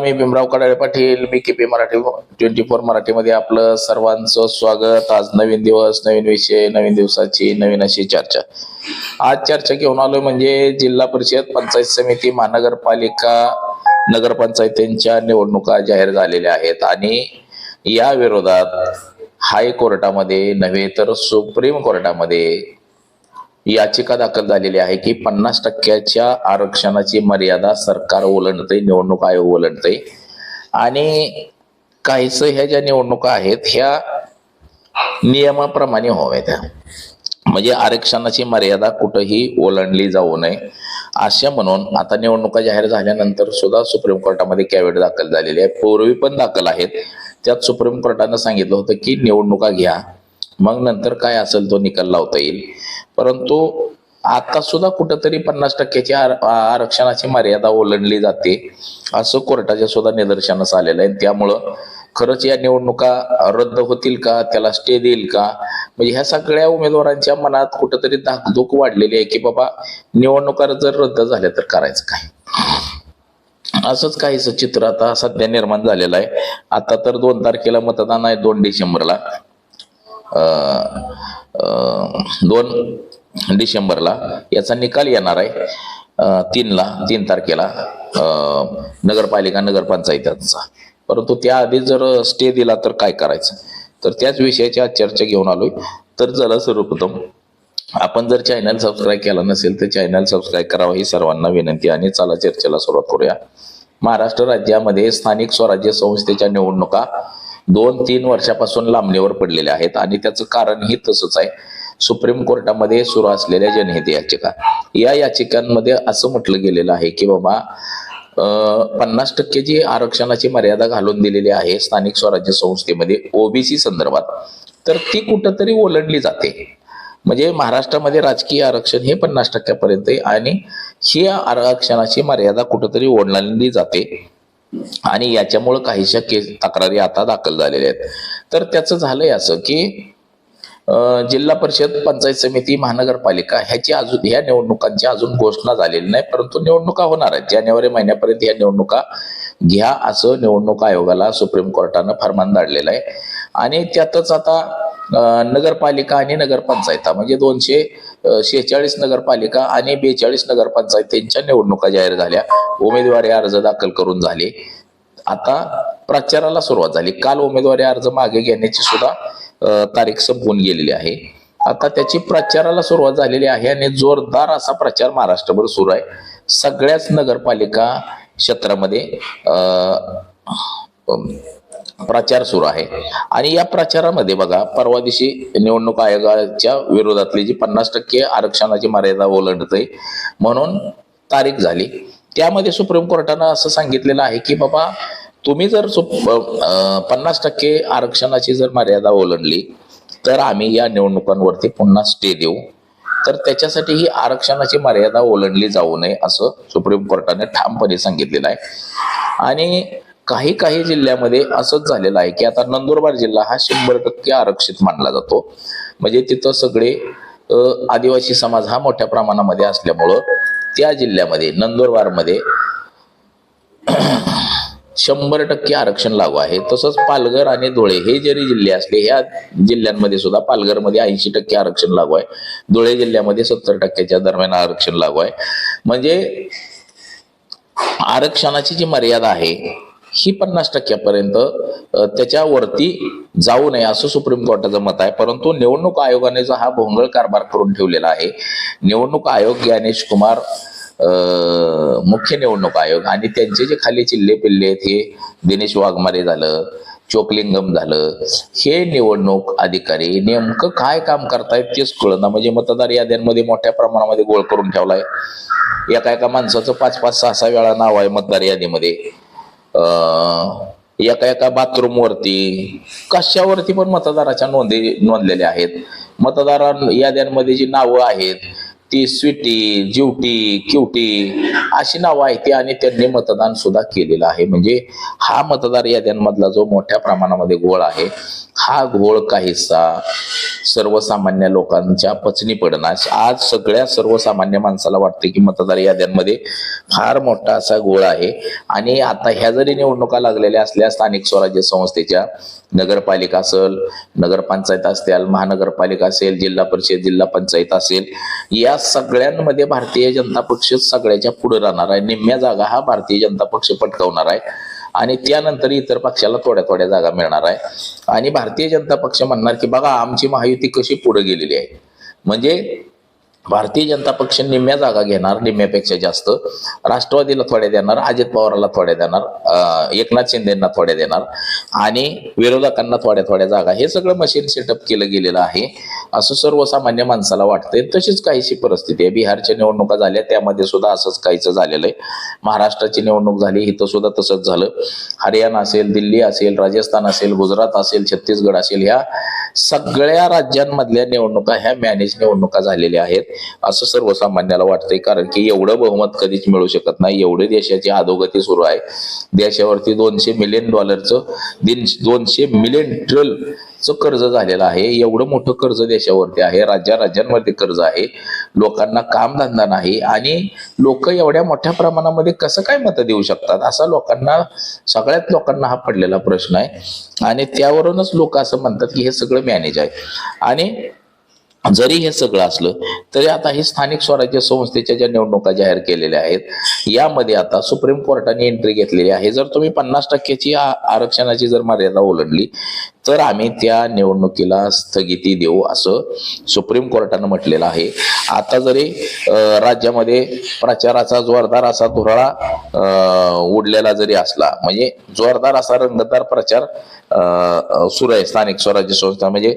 मी भीमराव कडाळे पाटील मी K P Marathi twenty four मराठीमध्ये आपलं सर्वांचं स्वागत. आज नवीन दिवस नवीन विषय नवीन दिवसाची नवीन अशी चर्चा. आज चर्चा घेऊन आलोय म्हणजे जिल्हा परिषद पंचायत समिती महानगरपालिका नगरपंचायतींच्या निवडणुका जाहीर झालेल्या आहेत आणि या विरोधात हायकोर्टामध्ये नव्हे तर सुप्रीम कोर्टामध्ये याचिका दाखल झालेली आहे की पन्नास टक्क्याच्या आरक्षणाची मर्यादा सरकार ओलांडते निवडणूक आयोग ओलांडते आणि काहीच ह्या ज्या निवडणुका आहेत ह्या नियमाप्रमाणे व्हाव्यात. म्हणजे आरक्षणाची मर्यादा कुठंही ओलांडली जाऊ नये. असे म्हणून आता निवडणुका जाहीर झाल्यानंतर सुद्धा सुप्रीम कोर्टामध्ये कॅव्हेट दाखल झालेली आहे. पूर्वी पण दाखल आहेत. त्यात सुप्रीम कोर्टानं सांगितलं होतं की निवडणुका घ्या. मग नंतर काय असेल तो निकाल लावता येईल. परंतु आता सुद्धा कुठंतरी पन्नास टक्क्याची आर- आरक्षणाची मर्यादा ओलांडली जाते असं कोर्टाच्या सुद्धा निदर्शनास आलेलं आहे. त्यामुळं खरंच या निवडणुका रद्द होतील का त्याला स्टे देईल का? म्हणजे ह्या सगळ्या उमेदवारांच्या मनात कुठंतरी धाकधूक वाढलेली आहे की बाबा निवडणुका जर रद्द झाल्या तर करायचं काय? असंच काहीच चित्र आता सध्या निर्माण झालेलं आहे. आता तर दोन तारखेला मतदान आहे दोन डिसेंबरला. दोन डिसेंबरला याचा निकाल येणार आहे. तीनला तीन तारखेला नगरपालिका नगरपंचायतीचा. परंतु त्याआधी जर स्टे दिला तर काय करायचं? तर त्याच विषयाची आज चर्चा घेऊन आलोय. तर चला सर्वप्रथम आपण जर चॅनल सबस्क्राईब केला नसेल तर चॅनल सबस्क्राईब करावं ही सर्वांना विनंती आणि चला चर्चेला सुरुवात करूया. महाराष्ट्र राज्यामध्ये स्थानिक स्वराज्य संस्थेच्या निवडणुका दोन तीन वर्षापासून लांबणीवर पडलेले आहेत आणि त्याचं कारणही तसंच आहे. सुप्रीम कोर्टामध्ये सुरू असलेल्या जनहित याचिका. या याचिकांमध्ये असं म्हटलं गेलेलं आहे की बाबा पन्नास टक्के जी आरक्षणाची मर्यादा घालून दिलेली आहे स्थानिक स्वराज्य संस्थेमध्ये ओबीसी संदर्भात तर ती कुठंतरी ओलंडली जाते. म्हणजे महाराष्ट्रामध्ये राजकीय आरक्षण हे पन्नास टक्क्यापर्यंत आहे आणि ही आरक्षणाची मर्यादा कुठंतरी ओलांडली जाते. आणि याच्यामुळं काहीशा केस तक्रारी आता दाखल झालेल्या आहेत. तर त्याचं झालंय असं की जिल्हा परिषद पंचायत समिती महानगरपालिका ह्याची अजून ह्या निवडणुकांची अजून घोषणा झालेली नाही परंतु निवडणुका होणार आहेत. जानेवारी महिन्यापर्यंत ह्या निवडणुका घ्या असं निवडणूक आयोगाला सुप्रीम कोर्टानं फरमान धाडलेलं आहे. आणि त्यातच आता नगरपालिका आणि नगरपंचायता म्हणजे दोनशे शेहेचाळीस नगरपालिका आणि बेचाळीस नगरपंचायतींच्या निवडणुका जाहीर झाल्या. उमेदवारी अर्ज दाखल करून झाले. आता प्रचाराला सुरुवात झाली. काल उमेदवारी अर्ज मागे घेण्याची सुद्धा तारीख संपून गेलेली आहे. आता त्याची प्रचाराला सुरुवात झालेली आहे आणि जोरदार असा प्रचार महाराष्ट्रभर सुरू आहे. सगळ्याच नगरपालिका क्षेत्रामध्ये प्रचार सुरू आहे. आणि या प्रचारामध्ये बघा परवा दिवशी निवडणूक आयोगाच्या विरोधातली जी पन्नास टक्के आरक्षणाची मर्यादा ओलांडते म्हणून तारीख झाली. त्यामध्ये सुप्रीम कोर्टानं असं सांगितलेलं आहे की बाबा तुम्ही जर पन्नास टक्के आरक्षणाची जर मर्यादा ओलांडली तर आम्ही या निवडणुकांवरती पुन्हा स्टे देऊ. तर त्याच्यासाठी ही आरक्षणाची मर्यादा ओलांडली जाऊ नये असं सुप्रीम कोर्टाने ठामपणे सांगितलेलं आहे. आणि काही काही जिल्ह्यामध्ये असंच झालेलं आहे की आता नंदुरबार जिल्हा हा शंभर टक्के आरक्षित मानला जातो. म्हणजे तिथं सगळे आदिवासी समाज हा मोठ्या प्रमाणामध्ये असल्यामुळं त्या जिल्ह्यामध्ये नंदुरबारमध्ये शंभर टक्के आरक्षण लागू आहे. तसंच पालघर आणि धुळे हे जरी जिल्हे असले ह्या जिल्ह्यांमध्ये सुद्धा पालघरमध्ये ऐंशी टक्के आरक्षण लागू आहे. धुळे जिल्ह्यामध्ये सत्तर टक्क्याच्या दरम्यान आरक्षण लागू आहे. म्हणजे आरक्षणाची जी मर्यादा आहे ही पन्नास टक्क्यापर्यंत त्याच्यावरती जाऊ नये असं सुप्रीम कोर्टाचं मत आहे. परंतु निवडणूक आयोगाने जो हा भोंगळ कारभार करून ठेवलेला आहे निवडणूक आयोग ज्ञानेश कुमार मुख्य निवडणूक आयोग आणि त्यांचे जे खाली चिल्ले पिल्ले आहेत हे दिनेश वाघमारे झालं चोकलिंगम झालं हे निवडणूक अधिकारी नेमकं काय काम करतायत तेच कळना. म्हणजे मतदार याद्यांमध्ये मोठ्या प्रमाणामध्ये गोळ करून ठेवलाय. एका एका माणसाचं पाच पाच सहा सहा वेळा नाव आहे मतदार यादीमध्ये. एका एका बाथरूमवरती कशावरती पण मतदाराच्या नोंदी नोंदलेल्या आहेत. मतदार याद्यांमध्ये जी नावं आहेत ती स्वीटी जिवटी क्युटी अशी नावं आहेत ती आणि त्यांनी मतदान सुद्धा केलेलं आहे. म्हणजे हा मतदार याद्यांमधला जो मोठ्या प्रमाणामध्ये घोळ आहे हा घोळ काहीसा सर्वसामान्य लोकांच्या पचनी पडणार. आज सगळ्या सर्वसामान्य माणसाला वाटते की मतदार याद्यांमध्ये फार मोठा असा घोळ आहे. आणि आता ह्या जरी निवडणुका लागलेल्या असल्या स्थानिक स्वराज्य संस्थेच्या नगरपालिका असेल नगरपंचायत असतील महानगरपालिका असेल जिल्हा परिषद जिल्हा पंचायत असेल या सगळ्यांमध्ये भारतीय जनता पक्ष सगळ्याच्या पुढे राहणार आहे. निम्म्या जागा हा भारतीय जनता पक्ष पटकावणार आहे. आणि त्यानंतर इतर पक्षाला थोड्या थोड्या जागा मिळणार आहे. आणि भारतीय जनता पक्ष म्हणणार की बघा आमची महायुती कशी पुढे गेलेली आहे. म्हणजे भारतीय जनता पक्ष निम्म्या जागा घेणार निम्म्यापेक्षा जास्त. राष्ट्रवादीला थोड्या देणार अजित पवारला थोड्या देणार एकनाथ शिंदेना थोड्या देणार. आणि विरोधकांना थोड्या थोड्या जागा. हे सगळं मशीन सेटअप केलं गेलेलं आहे. असं सर्वसामान्य माणसाला वाटतंय. तशीच काहीशी परिस्थिती आहे. बिहारच्या निवडणुका झाल्या त्यामध्ये सुद्धा असंच काहीच झालेलं आहे. महाराष्ट्राची निवडणूक झाली इथं सुद्धा तसंच झालं. हरियाणा असेल दिल्ली असेल राजस्थान असेल गुजरात असेल छत्तीसगड असेल ह्या सगळ्या राज्यांमधल्या निवडणुका ह्या मॅनेज निवडणुका झालेल्या आहेत. असं सर्वसामान्याला वाटतंय. कारण की एवढं बहुमत कधीच मिळू शकत नाही. एवढे देशाची अधोगती सुरू आहे. देशावरती दोनशे मिलियन डॉलरचं दिन दोनशे मिलियन ट्रिलचं कर्ज झालेलं आहे. एवढं मोठं कर्ज देशावरती आहे. राज्या राज्यांवरती कर्ज आहे. लोकांना कामधंदा नाही. आणि लोक एवढ्या मोठ्या प्रमाणामध्ये कसं काय मतं देऊ शकतात? असा लोकांना सगळ्यात लोकांना हा पडलेला प्रश्न आहे. आणि त्यावरूनच लोक असं म्हणतात की हे सगळं मॅनेज आहे. आणि जरी हे सगळं असलं तरी आता ही स्थानिक स्वराज्य संस्थेच्या ज्या निवडणुका जाहीर केलेल्या आहेत यामध्ये आता सुप्रीम कोर्टाने एंट्री घेतलेली आहे. जर तुम्ही पन्नास टक्क्याची आरक्षणाची जर मर्यादा ओलांडली तर आम्ही त्या निवडणुकीला स्थगिती देऊ असं सुप्रीम कोर्टानं म्हटलेलं आहे. आता जरी राज्यामध्ये प्रचाराचा जोरदार असा धुराळा उडलेला जरी असला म्हणजे जोरदार असा रंगतदार प्रचार सुरू आहे स्थानिक स्वराज्य संस्था. म्हणजे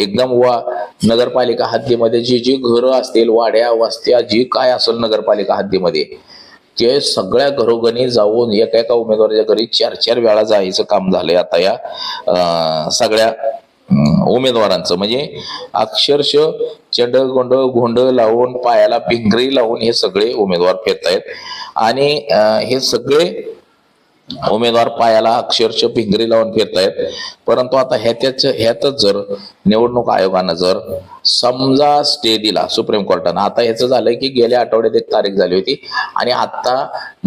एकदम वा नगरपालिका हद्दीमध्ये जी जी घरं असतील वाड्या वस्त्या जी काय असेल नगरपालिका हद्दीमध्ये ते सगळ्या घरोघरी जाऊन एका एका उमेदवाराच्या घरी चार चार वेळा जायचं काम झालंय आता या सगळ्या उमेदवारांचं. म्हणजे अक्षरश चंड गोंड लावून पायाला भिंगरी लावून हे सगळे उमेदवार फिरतायत आणि हे सगळे उमेदवार पायाला अक्षरश भिंगरी लावून फिरतायत. परंतु आता ह्याच्याच ह्यातच जर निवडणूक आयोगानं जर समजा स्टे दिला सुप्रीम कोर्टानं आता ह्याचं झालंय की गेल्या आठवड्यात एक तारीख झाली होती आणि आता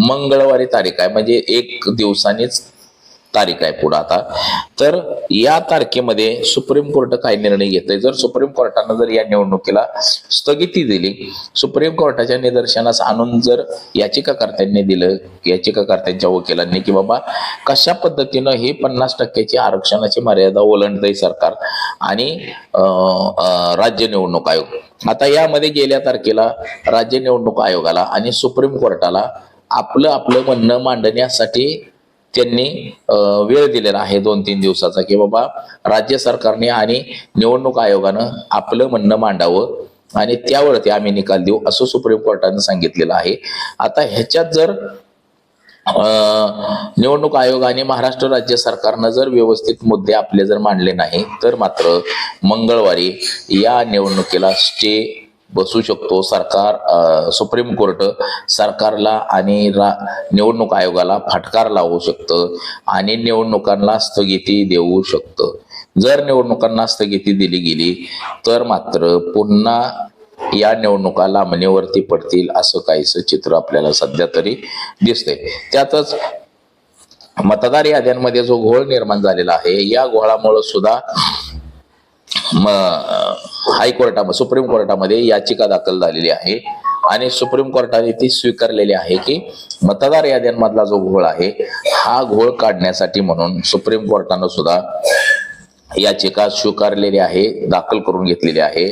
मंगळवारी तारीख आहे. म्हणजे एक दिवसानेच तारीख आहे पुढं आता. तर या तारखेमध्ये सुप्रीम कोर्ट काय निर्णय घेतोय? जर सुप्रीम कोर्टानं जर या निवडणुकीला स्थगिती दिली सुप्रीम कोर्टाच्या निदर्शनास आणून जर याचिकाकर्त्यांनी दिलं याचिकाकर्त्यांच्या वकिलांनी की बाबा कशा पद्धतीनं हे पन्नास टक्क्याची आरक्षणाची मर्यादा ओलांडतंय सरकार आणि राज्य निवडणूक आयोग. आता यामध्ये गेल्या तारखेला राज्य निवडणूक आयोगाला आणि सुप्रीम कोर्टाला आपलं आपलं म्हणणं मांडण्यासाठी त्यांनी वेळ दिलेला आहे दोन तीन दिवसाचा की बाबा राज्य सरकारने आणि निवडणूक आयोगानं आपलं म्हणणं मांडावं आणि त्यावरती आम्ही निकाल देऊ असं सुप्रीम कोर्टानं सांगितलेलं आहे. आता ह्याच्यात जर निवडणूक आयोग आणि महाराष्ट्र राज्य सरकारनं जर व्यवस्थित मुद्दे आपले जर मांडले नाही तर मात्र मंगळवारी या निवडणुकीला स्टे बसू शकतो. सरकार सुप्रीम कोर्ट सरकारला आणि रा निवडणूक आयोगाला फटकार लावू शकतं आणि निवडणुकांना स्थगिती देऊ शकतं. जर निवडणुकांना स्थगिती दिली गेली तर मात्र पुन्हा या निवडणुका लांबणीवरती पडतील असं काहीसं चित्र आपल्याला सध्या तरी दिसतंय. त्यातच मतदार याद्यांमध्ये जो घोळ निर्माण झालेला आहे या घोळामुळे सुद्धा हायकोर्टामध्ये सुप्रीम कोर्टामध्ये याचिका दाखल झालेली आहे. आणि सुप्रीम कोर्टाने ती स्वीकारलेली आहे की मतदार याद्यांमधला जो घोळ आहे हा घोळ काढण्यासाठी म्हणून सुप्रीम कोर्टानं सुद्धा याचिका स्वीकारलेली आहे दाखल करून घेतलेली आहे.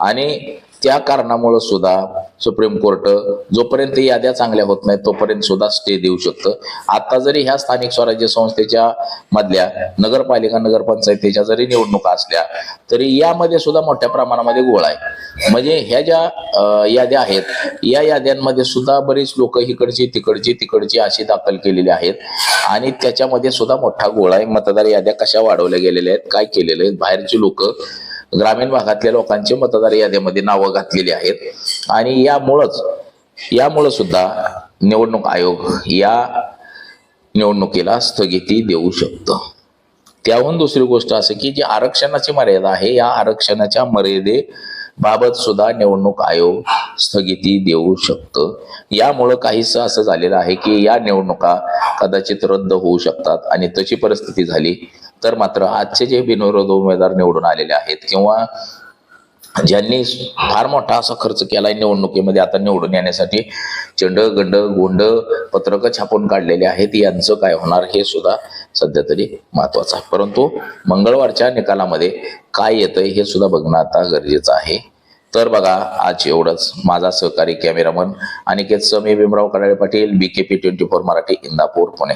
आणि त्या कारणामुळे सुद्धा सुप्रीम कोर्ट जोपर्यंत याद्या चांगल्या होत नाहीत तोपर्यंत सुद्धा स्टे देऊ शकतं. आता जरी ह्या स्थानिक स्वराज्य संस्थेच्या मधल्या नगरपालिका नगरपंचायतीच्या जरी निवडणुका असल्या तरी यामध्ये सुद्धा मोठ्या प्रमाणामध्ये गोळ आहे. म्हणजे ह्या ज्या याद्या आहेत या याद्यांमध्ये सुद्धा बरीच लोक इकडची तिकडची तिकडची अशी दाखल केलेली आहेत आणि त्याच्यामध्ये सुद्धा मोठा गोळ आहे. मतदार याद्या कशा वाढवल्या गेलेल्या आहेत काय केलेलं आहेत बाहेरची लोक ग्रामीण भागातल्या लोकांचे मतदार यादीमध्ये नावं घातलेली आहेत. आणि यामुळंच यामुळं सुद्धा निवडणूक आयोग या निवडणुकीला स्थगिती देऊ शकतं. त्याहून दुसरी गोष्ट असं की जी आरक्षणाची मर्यादा आहे या आरक्षणाच्या मर्यादे बाबत सुद्धा निवडणूक आयोग स्थगिती देऊ शकतं. यामुळं काहीसं असं झालेलं आहे की या निवडणुका कदाचित रद्द होऊ शकतात आणि तशी परिस्थिती झाली तर मात्र आजचे जे बिनविरोध उमेदवार निवडून आलेले आहेत किंवा ज्यांनी फार मोठा असा खर्च केलाय निवडणुकीमध्ये आता निवडून येण्यासाठी चंड गंड गोंड पत्रकं छापून काढलेले आहेत यांचं काय होणार हे सुद्धा सध्या तरी महत्वाचं आहे. परंतु मंगळवारच्या निकालामध्ये काय येतंय हे सुद्धा बघणं आता गरजेचं आहे. तर बघा आज एवढंच. माझा सहकारी cameraman Aniket Sami Bhimrao Kadale Patil B K P twenty four Marathi Indapur Pune.